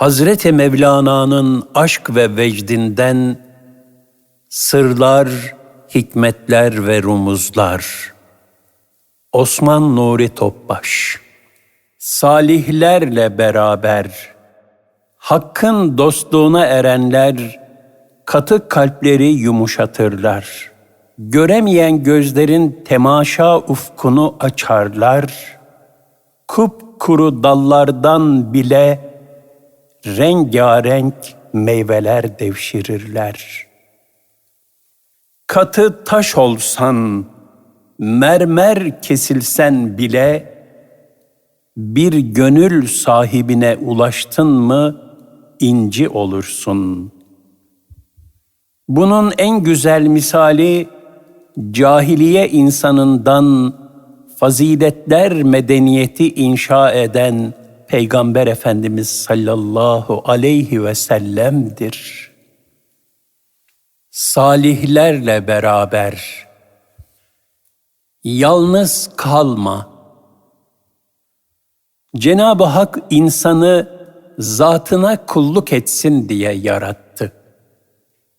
Hazreti Mevlana'nın aşk ve vecdinden sırlar, hikmetler ve rumuzlar. Osman Nuri Topbaş Salihlerle beraber Hakkın dostluğuna erenler katı kalpleri yumuşatırlar. Göremeyen gözlerin temaşa ufkunu açarlar. Kupkuru dallardan bile rengarenk meyveler devşirirler. Katı taş olsan, mermer kesilsen bile bir gönül sahibine ulaştın mı inci olursun. Bunun en güzel misali cahiliye insanından faziletler medeniyeti inşa eden Peygamber Efendimiz sallallahu aleyhi ve sellem'dir. Salihlerle beraber yalnız kalma. Cenab-ı Hak insanı zatına kulluk etsin diye yarattı.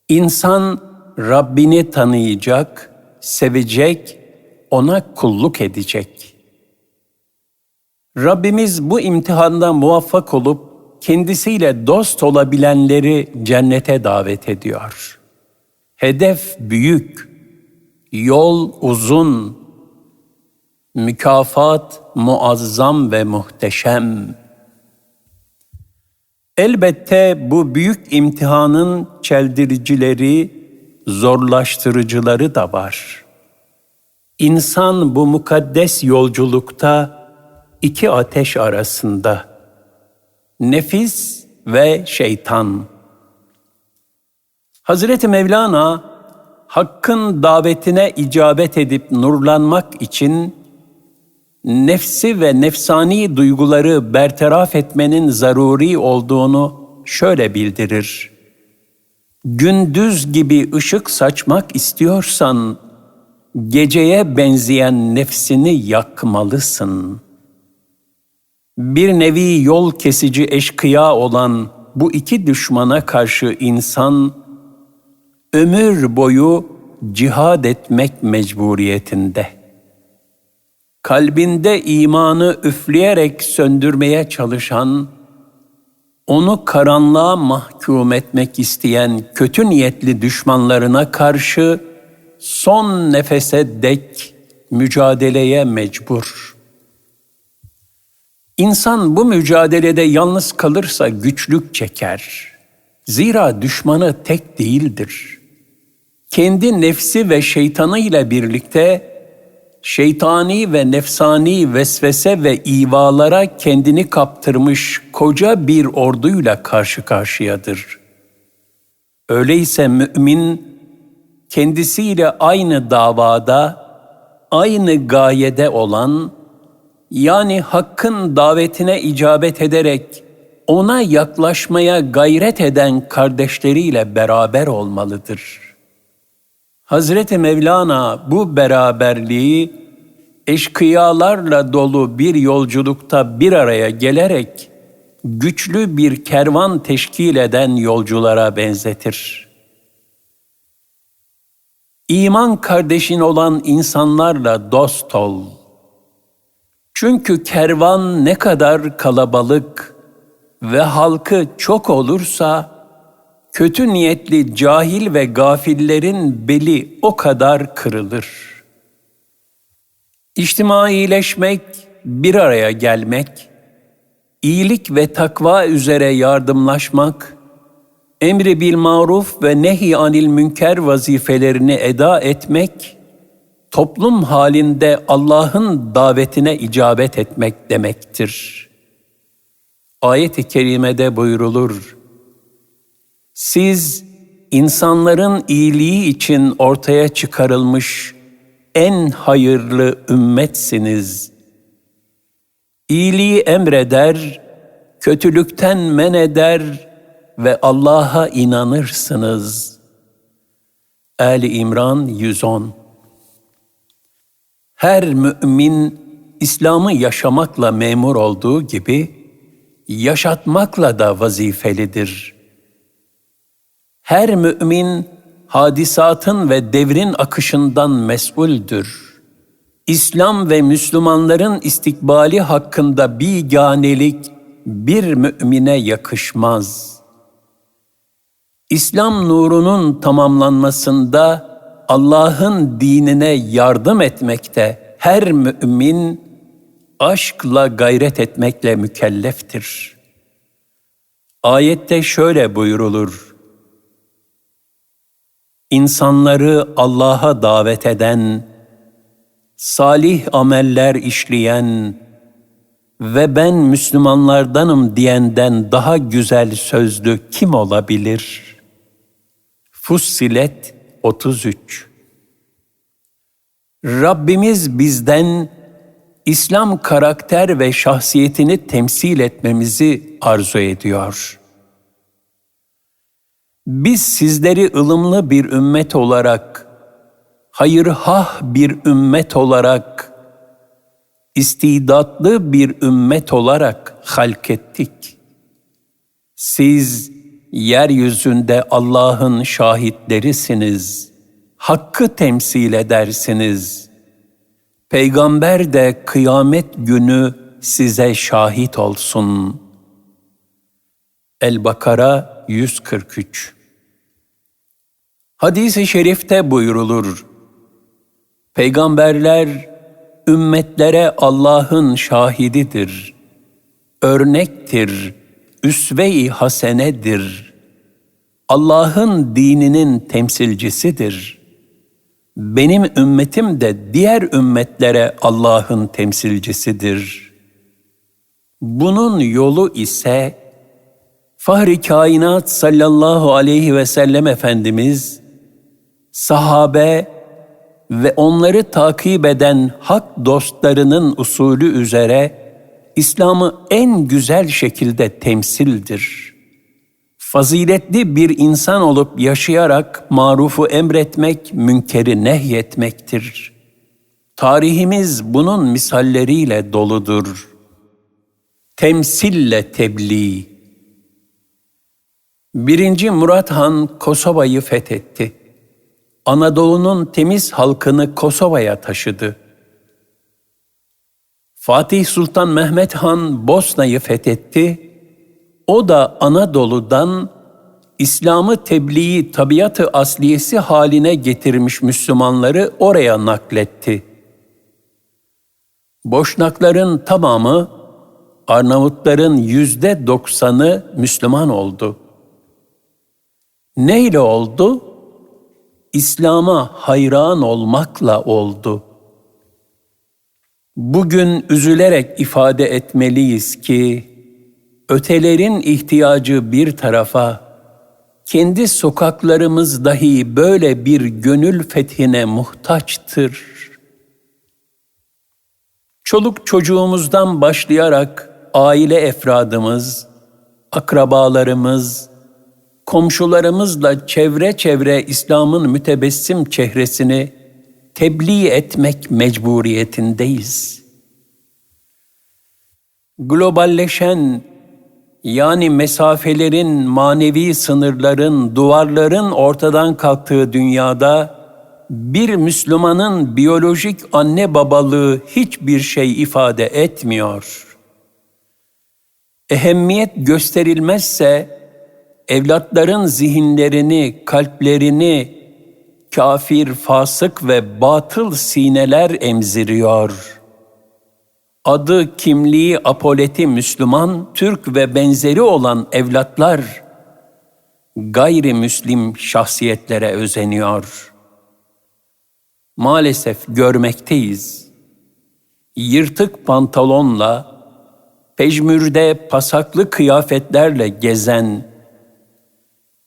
İnsan Rabbini tanıyacak, sevecek, ona kulluk edecek. Rabbimiz bu imtihanda muvaffak olup kendisiyle dost olabilenleri cennete davet ediyor. Hedef büyük, yol uzun, mükafat muazzam ve muhteşem. Elbette bu büyük imtihanın çeldiricileri, zorlaştırıcıları da var. İnsan bu mukaddes yolculukta iki ateş arasında. Nefis ve şeytan. Hazreti Mevlana Hakk'ın davetine icabet edip nurlanmak için nefsi ve nefsani duyguları bertaraf etmenin zaruri olduğunu şöyle bildirir. Gündüz gibi ışık saçmak istiyorsan, geceye benzeyen nefsini yakmalısın. Bir nevi yol kesici eşkıya olan bu iki düşmana karşı insan, ömür boyu cihad etmek mecburiyetinde.'' kalbinde imanı üfleyerek söndürmeye çalışan, onu karanlığa mahkum etmek isteyen kötü niyetli düşmanlarına karşı son nefese dek mücadeleye mecbur. İnsan bu mücadelede yalnız kalırsa güçlük çeker. Zira düşmanı tek değildir. Kendi nefsi ve şeytanı ile birlikte şeytani ve nefsani vesvese ve ivalara kendini kaptırmış koca bir orduyla karşı karşıyadır. Öyleyse mümin kendisiyle aynı davada, aynı gayede olan, yani hakkın davetine icabet ederek ona yaklaşmaya gayret eden kardeşleriyle beraber olmalıdır.'' Hazreti Mevlana bu beraberliği eşkıyalarla dolu bir yolculukta bir araya gelerek güçlü bir kervan teşkil eden yolculara benzetir. İman kardeşin olan insanlarla dost ol. Çünkü kervan ne kadar kalabalık ve halkı çok olursa kötü niyetli cahil ve gafillerin beli o kadar kırılır. İçtimaileşmek, bir araya gelmek, iyilik ve takva üzere yardımlaşmak, emri bil maruf ve nehi anil münker vazifelerini eda etmek, toplum halinde Allah'ın davetine icabet etmek demektir. Ayet-i kerimede buyrulur, siz insanların iyiliği için ortaya çıkarılmış en hayırlı ümmetsiniz. İyiliği emreder, kötülükten men eder ve Allah'a inanırsınız. Ali İmran 110 Her mümin İslam'ı yaşamakla memur olduğu gibi, yaşatmakla da vazifelidir. Her mümin hadisatın ve devrin akışından mesuldür. İslam ve Müslümanların istikbali hakkında biganelik bir mümine yakışmaz. İslam nurunun tamamlanmasında Allah'ın dinine yardım etmekte her mümin aşkla gayret etmekle mükelleftir. Ayette şöyle buyurulur. İnsanları Allah'a davet eden, salih ameller işleyen ve ben Müslümanlardanım diyenden daha güzel sözlü kim olabilir? Fussilet 33 Rabbimiz bizden İslam karakter ve şahsiyetini temsil etmemizi arzu ediyor. Biz sizleri ılımlı bir ümmet olarak, hayırhah bir ümmet olarak, istidatlı bir ümmet olarak halk ettik. Siz yeryüzünde Allah'ın şahitlerisiniz. Hakkı temsil edersiniz. Peygamber de kıyamet günü size şahit olsun. El-Bakara 143 Hadis-i şerifte buyrulur. Peygamberler ümmetlere Allah'ın şahididir. Örnektir, üsve-i hasenedir. Allah'ın dininin temsilcisidir. Benim ümmetim de diğer ümmetlere Allah'ın temsilcisidir. Bunun yolu ise Fahri Kainat sallallahu aleyhi ve sellem Efendimiz, sahabe ve onları takip eden hak dostlarının usulü üzere İslam'ı en güzel şekilde temsildir. Faziletli bir insan olup yaşayarak marufu emretmek, münkeri nehyetmektir. Tarihimiz bunun misalleriyle doludur. Temsille tebliğ Birinci Murat Han Kosova'yı fethetti. Anadolu'nun temiz halkını Kosova'ya taşıdı. Fatih Sultan Mehmet Han Bosna'yı fethetti. O da Anadolu'dan İslam'ı tebliği tabiatı asliyesi haline getirmiş Müslümanları oraya nakletti. Boşnakların tamamı, Arnavutların yüzde doksanı Müslüman oldu. Neyle oldu? İslam'a hayran olmakla oldu. Bugün üzülerek ifade etmeliyiz ki ötelerin ihtiyacı bir tarafa kendi sokaklarımız dahi böyle bir gönül fethine muhtaçtır. Çoluk çocuğumuzdan başlayarak aile efradımız, akrabalarımız, komşularımızla çevre çevre İslam'ın mütebessim çehresini tebliğ etmek mecburiyetindeyiz. Globalleşen yani mesafelerin, manevi sınırların, duvarların ortadan kalktığı dünyada bir Müslümanın biyolojik anne babalığı hiçbir şey ifade etmiyor. Ehemmiyet gösterilmezse evlatların zihinlerini, kalplerini kafir, fasık ve batıl sineler emziriyor. Adı, kimliği, apoleti Müslüman, Türk ve benzeri olan evlatlar gayrimüslim şahsiyetlere özeniyor. Maalesef görmekteyiz. Yırtık pantolonla, pejmürde pasaklı kıyafetlerle gezen,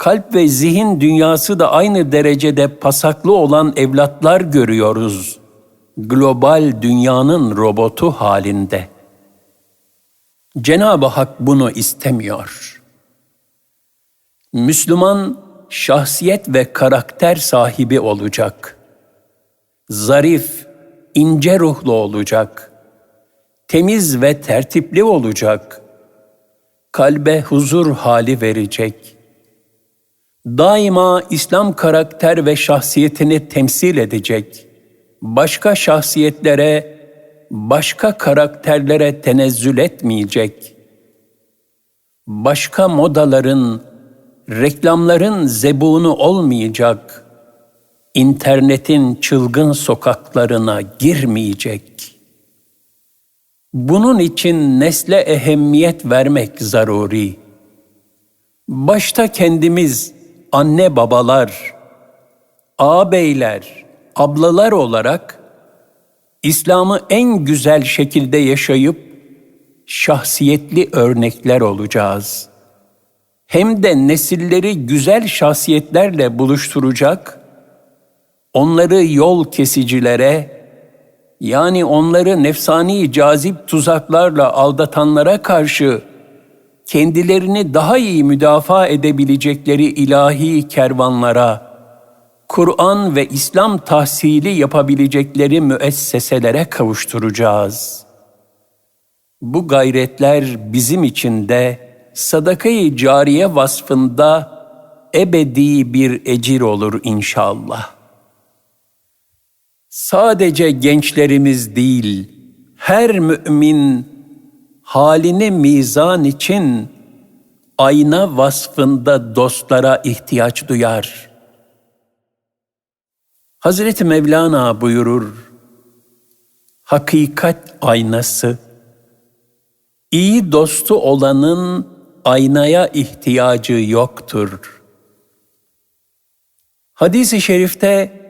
kalp ve zihin dünyası da aynı derecede pasaklı olan evlatlar görüyoruz. Global dünyanın robotu halinde. Cenab-ı Hak bunu istemiyor. Müslüman şahsiyet ve karakter sahibi olacak. Zarif, ince ruhlu olacak. Temiz ve tertipli olacak. kalbe huzur hali verecek. Daima İslam karakter ve şahsiyetini temsil edecek. Başka şahsiyetlere, başka karakterlere tenezzül etmeyecek. Başka modaların, reklamların zebunu olmayacak. İnternetin çılgın sokaklarına girmeyecek. Bunun için nesle ehemmiyet vermek zaruri. Başta kendimiz anne babalar, ağabeyler, ablalar olarak İslam'ı en güzel şekilde yaşayıp şahsiyetli örnekler olacağız. Hem de nesilleri güzel şahsiyetlerle buluşturacak, onları yol kesicilere, yani onları nefsani cazip tuzaklarla aldatanlara karşı kendilerini daha iyi müdafaa edebilecekleri ilahi kervanlara, Kur'an ve İslam tahsili yapabilecekleri müesseselere kavuşturacağız. Bu gayretler bizim için de sadakayı cariye vasfında ebedi bir ecir olur inşallah. Sadece gençlerimiz değil, her mümin halini mizan için ayna vasfında dostlara ihtiyaç duyar. Hazreti Mevlana buyurur, hakikat aynası, iyi dostu olanın aynaya ihtiyacı yoktur. Hadis-i şerifte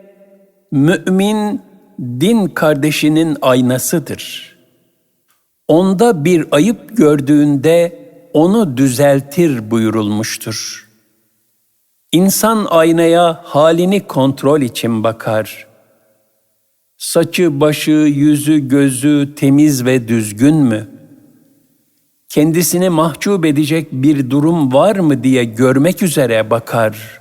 mümin din kardeşinin aynasıdır. Onda bir ayıp gördüğünde onu düzeltir buyurulmuştur. İnsan aynaya halini kontrol için bakar. Saçı, başı, yüzü, gözü temiz ve düzgün mü? Kendisini mahcup edecek bir durum var mı diye görmek üzere bakar.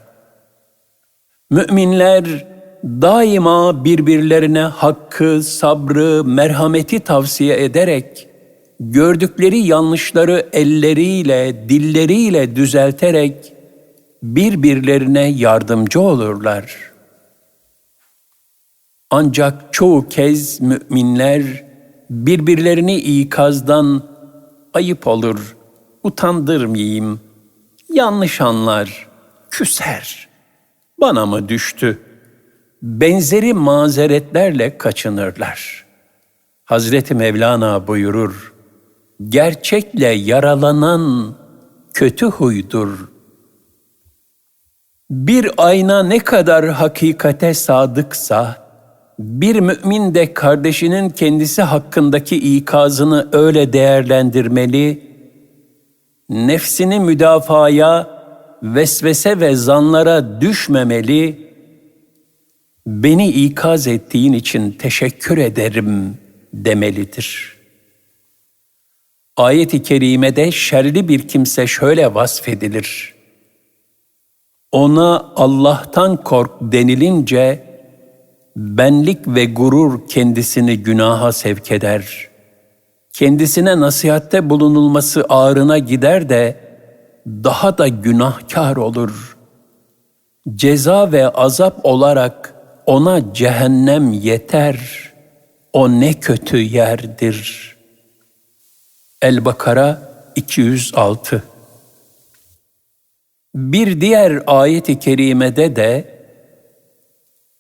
Müminler daima birbirlerine hakkı, sabrı, merhameti tavsiye ederek, gördükleri yanlışları elleriyle, dilleriyle düzelterek birbirlerine yardımcı olurlar. Ancak çoğu kez müminler birbirlerini ikazdan ayıp olur, utandırmayayım, yanlış anlar, küser. Bana mı düştü?'' benzeri mazeretlerle kaçınırlar. Hazreti Mevlana buyurur, gerçekle yaralanan kötü huydur. Bir ayna ne kadar hakikate sadıksa, bir mümin de kardeşinin kendisi hakkındaki ikazını öyle değerlendirmeli, nefsini müdafaya, vesvese ve zanlara düşmemeli, beni ikaz ettiğin için teşekkür ederim demelidir. Ayet-i kerimede şerli bir kimse şöyle vasfedilir. Ona Allah'tan kork denilince benlik ve gurur kendisini günaha sevk eder. Kendisine nasihatte bulunulması ağrına gider de daha da günahkar olur. Ceza ve azap olarak ona cehennem yeter, o ne kötü yerdir. El-Bakara 206 Bir diğer ayet-i kerimede de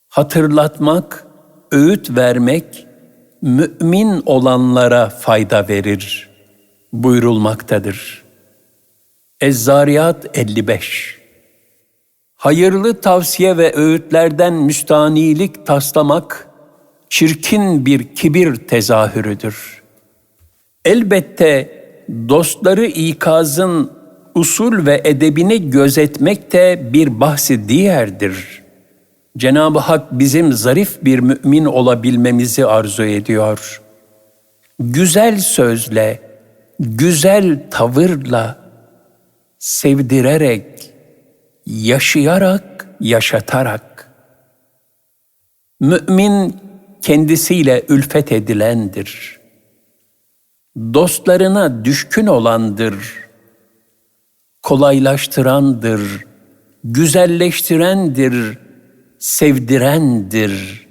hatırlatmak, öğüt vermek mümin olanlara fayda verir buyurulmaktadır. Ez-Zariyat 55 hayırlı tavsiye ve öğütlerden müstanilik taslamak, çirkin bir kibir tezahürüdür. Elbette dostları ikazın usul ve edebini gözetmek de bir bahsi diğerdir. Cenab-ı Hak bizim zarif bir mümin olabilmemizi arzu ediyor. Güzel sözle, güzel tavırla, sevdirerek, yaşayarak, yaşatarak. Mümin kendisiyle ülfet edilendir. Dostlarına düşkün olandır. kolaylaştırandır, güzelleştirendir, sevdirendir.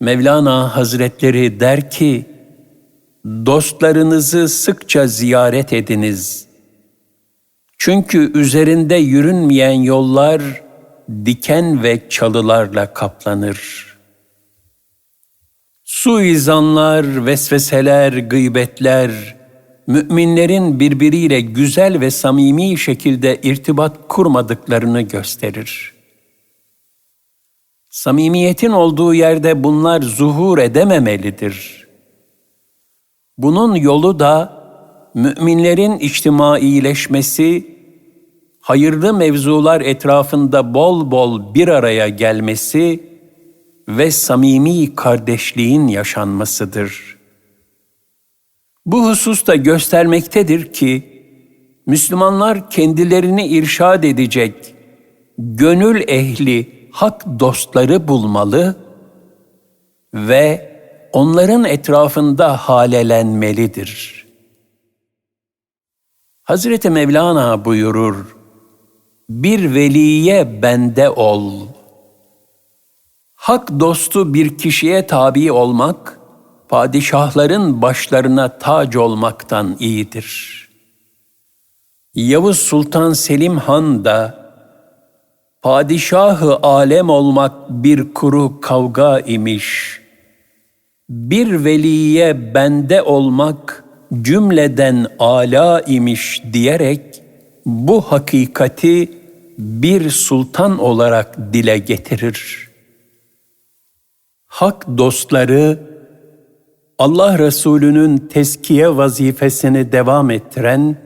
Mevlana Hazretleri der ki, dostlarınızı sıkça ziyaret ediniz. Çünkü üzerinde yürünmeyen yollar diken ve çalılarla kaplanır. Suizanlar, vesveseler, gıybetler, müminlerin birbiriyle güzel ve samimi şekilde irtibat kurmadıklarını gösterir. Samimiyetin olduğu yerde bunlar zuhur edememelidir. Bunun yolu da müminlerin içtimaileşmesi, hayırlı mevzular etrafında bol bol bir araya gelmesi ve samimi kardeşliğin yaşanmasıdır. Bu hususta göstermektedir ki, Müslümanlar kendilerini irşad edecek, gönül ehli, hak dostları bulmalı ve onların etrafında halelenmelidir. Hazreti Mevlana buyurur, bir veliye bende ol.'' Hak dostu bir kişiye tabi olmak, padişahların başlarına tac olmaktan iyidir. Yavuz Sultan Selim Han da, padişahı alem olmak bir kuru kavga imiş. Bir veliye bende olmak cümleden ala imiş diyerek bu hakikati bir sultan olarak dile getirir.'' Hak dostları Allah Resulü'nün teskiye vazifesini devam ettiren,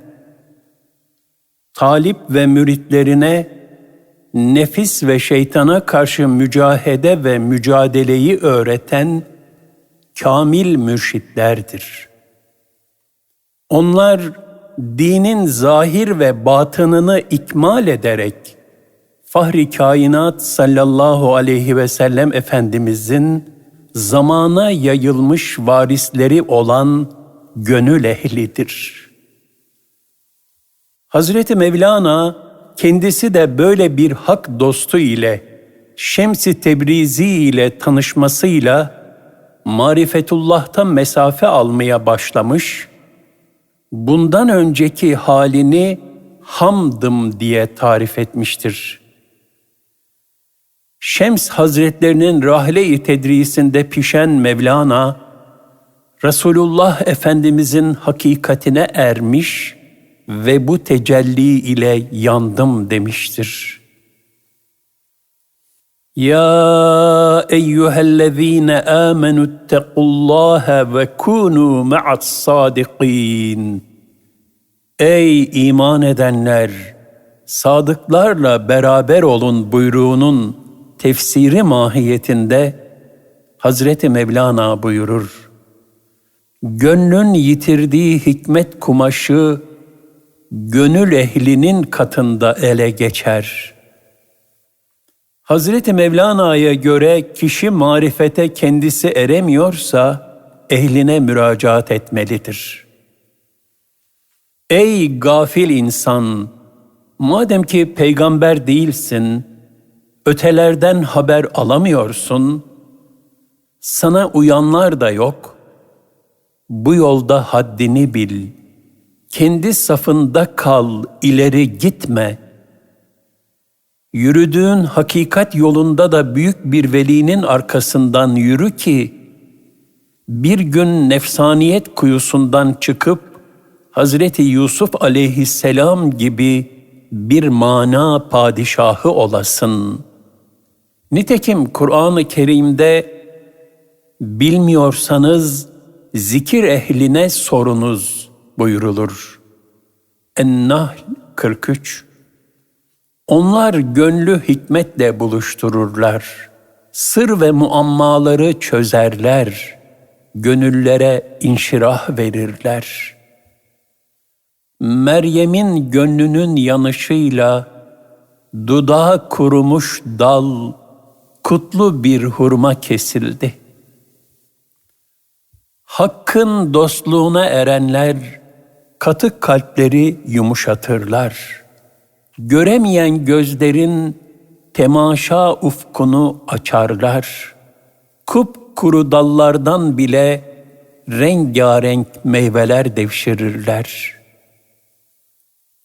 talip ve müritlerine nefis ve şeytana karşı mücahede ve mücadeleyi öğreten kamil mürşitlerdir. Onlar dinin zahir ve batınını ikmal ederek Fahri Kainat sallallahu aleyhi ve sellem Efendimizin zamana yayılmış varisleri olan gönül ehlidir. Hazreti Mevlana kendisi de böyle bir hak dostu ile Şems-i Tebrizi ile tanışmasıyla marifetullah'tan mesafe almaya başlamış, bundan önceki halini hamdım diye tarif etmiştir. Şems Hazretlerinin rahle-i tedrisinde pişen Mevlana, Resulullah Efendimizin hakikatine ermiş ve bu tecelli ile yandım demiştir. Ya eyyühellezine amenu ittakullaha ve kunu ma'as sadiqin. Ey iman edenler! Sadıklarla beraber olun buyruğunun tefsiri mahiyetinde Hazreti Mevlana buyurur. Gönlün yitirdiği hikmet kumaşı gönül ehlinin katında ele geçer. Hazreti Mevlana'ya göre kişi marifete kendisi eremiyorsa ehline müracaat etmelidir. Ey gafil insan! Madem ki peygamber değilsin, ötelerden haber alamıyorsun, sana uyanlar da yok. Bu yolda haddini bil, kendi safında kal, ileri gitme. Yürüdüğün hakikat yolunda da büyük bir velinin arkasından yürü ki, bir gün nefsaniyet kuyusundan çıkıp, Hazreti Yusuf aleyhisselam gibi bir mana padişahı olasın.'' Nitekim Kur'an-ı Kerim'de bilmiyorsanız zikir ehline sorunuz buyurulur. En-Nahl 43 Onlar gönlü hikmetle buluştururlar. Sır ve muammaları çözerler. Gönüllere inşirah verirler. Meryem'in gönlünün yanışıyla dudağı kurumuş dal kutlu bir hurma kesildi. Hakkın dostluğuna erenler katı kalpleri yumuşatırlar. Göremeyen gözlerin temaşa ufkunu açarlar. Kupkuru dallardan bile rengarenk meyveler devşirirler.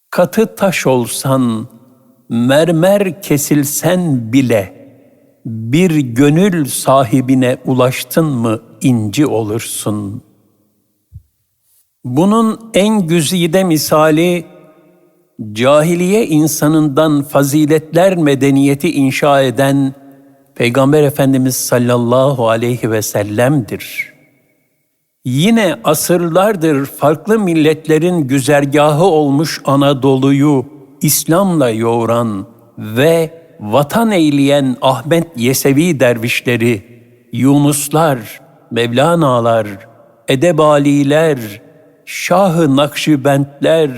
Katı taş olsan, mermer kesilsen bile bir gönül sahibine ulaştın mı inci olursun. Bunun en güzide misali cahiliye insanından faziletler medeniyeti inşa eden Peygamber Efendimiz sallallahu aleyhi ve sellem'dir. Yine asırlardır farklı milletlerin güzergahı olmuş Anadolu'yu İslam'la yoğuran ve vatan eyleyen Ahmet Yesevi dervişleri, Yunuslar, Mevlanalar, Edebaliler, Şah-ı Nakşibentler,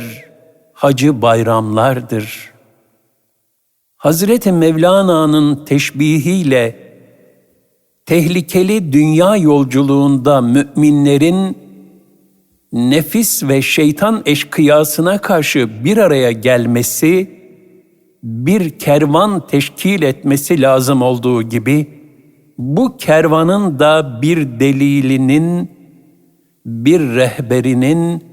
Hacı Bayramlardır. Hazreti Mevlana'nın teşbihiyle tehlikeli dünya yolculuğunda müminlerin nefis ve şeytan eşkıyasına karşı bir araya gelmesi, bir kervan teşkil etmesi lazım olduğu gibi, bu kervanın da bir delilinin, bir rehberinin,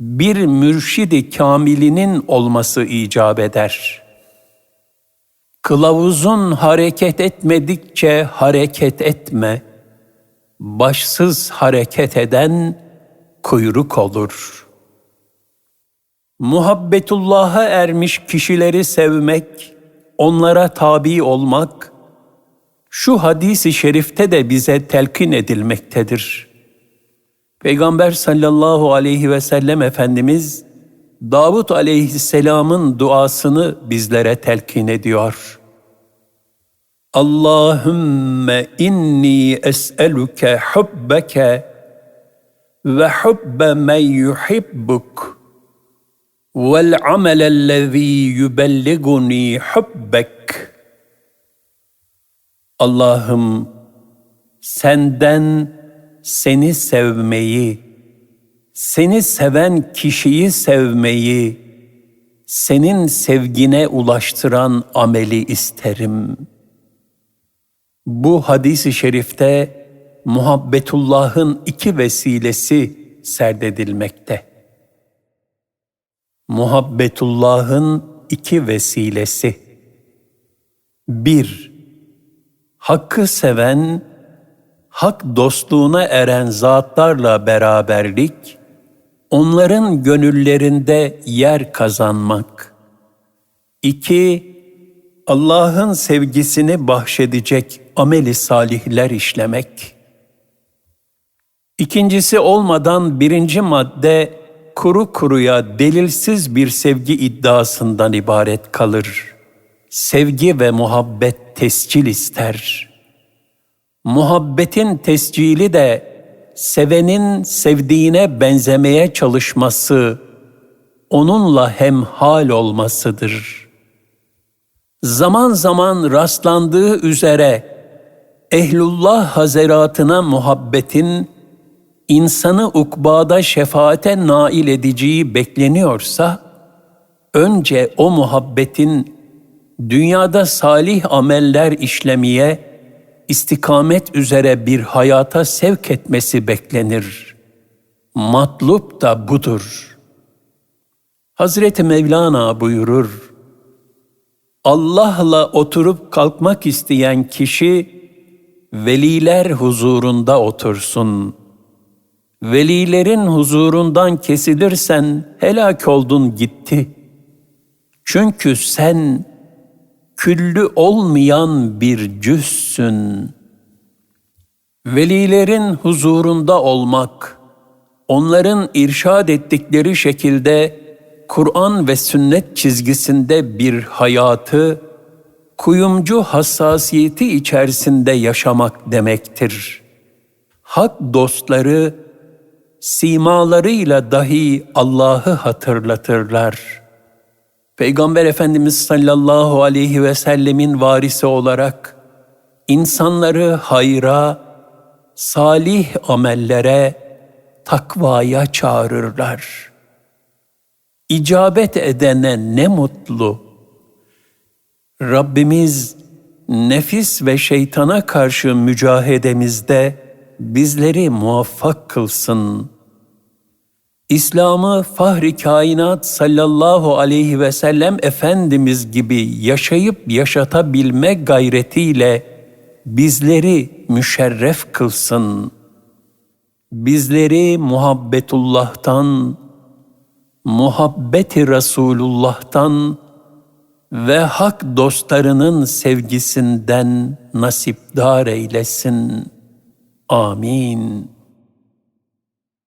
bir mürşidi kamilinin olması icap eder. Kılavuzun hareket etmedikçe hareket etme, başsız hareket eden kuyruk olur. Muhabbetullah'a ermiş kişileri sevmek, onlara tabi olmak, şu hadisi şerifte de bize telkin edilmektedir. Peygamber sallallahu aleyhi ve sellem Efendimiz, Davut aleyhisselamın duasını bizlere telkin ediyor. Allahümme inni es'eluke hubbeke ve hubbe men yuhibbuk vel amelellezî yübelliguni hubbek. Allah'ım senden seni sevmeyi, seni seven kişiyi sevmeyi, senin sevgine ulaştıran ameli isterim. Bu hadis-i şerifte muhabbetullah'ın iki vesilesi serdedilmekte. Muhabbetullah'ın iki vesilesi. Bir, Hakkı seven, hak dostluğuna eren zatlarla beraberlik, onların gönüllerinde yer kazanmak. İki, Allah'ın sevgisini bahşedecek ameli salihler işlemek. İkincisi olmadan birinci madde kuru kuruya delilsiz bir sevgi iddiasından ibaret kalır. Sevgi ve muhabbet tescil ister. Muhabbetin tescili de sevenin sevdiğine benzemeye çalışması, onunla hemhal olmasıdır. Zaman zaman rastlandığı üzere ehlullah hazeratına muhabbetin insanı ukbada şefaate nail edeceği bekleniyorsa, önce o muhabbetin dünyada salih ameller işlemeye, istikamet üzere bir hayata sevk etmesi beklenir. Matlup da budur. Hazreti Mevlana buyurur, Allah'la oturup kalkmak isteyen kişi, veliler huzurunda otursun. Velilerin huzurundan kesilirsen helak oldun gitti. Çünkü sen küllü olmayan bir cüssün. Velilerin huzurunda olmak, onların irşad ettikleri şekilde Kur'an ve sünnet çizgisinde bir hayatı, kuyumcu hassasiyeti içerisinde yaşamak demektir. Hak dostları, simalarıyla dahi Allah'ı hatırlatırlar.'' Peygamber Efendimiz sallallahu aleyhi ve sellemin varisi olarak insanları hayra, salih amellere, takvaya çağırırlar. İcabet edene ne mutlu. Rabbimiz nefis ve şeytana karşı mücahedemizde bizleri muvaffak kılsın. İslam'ı fahri kainat sallallahu aleyhi ve sellem Efendimiz gibi yaşayıp yaşatabilme gayretiyle bizleri müşerref kılsın. Bizleri muhabbetullah'tan, muhabbeti Resulullah'tan ve hak dostlarının sevgisinden nasipdar eylesin. Amin.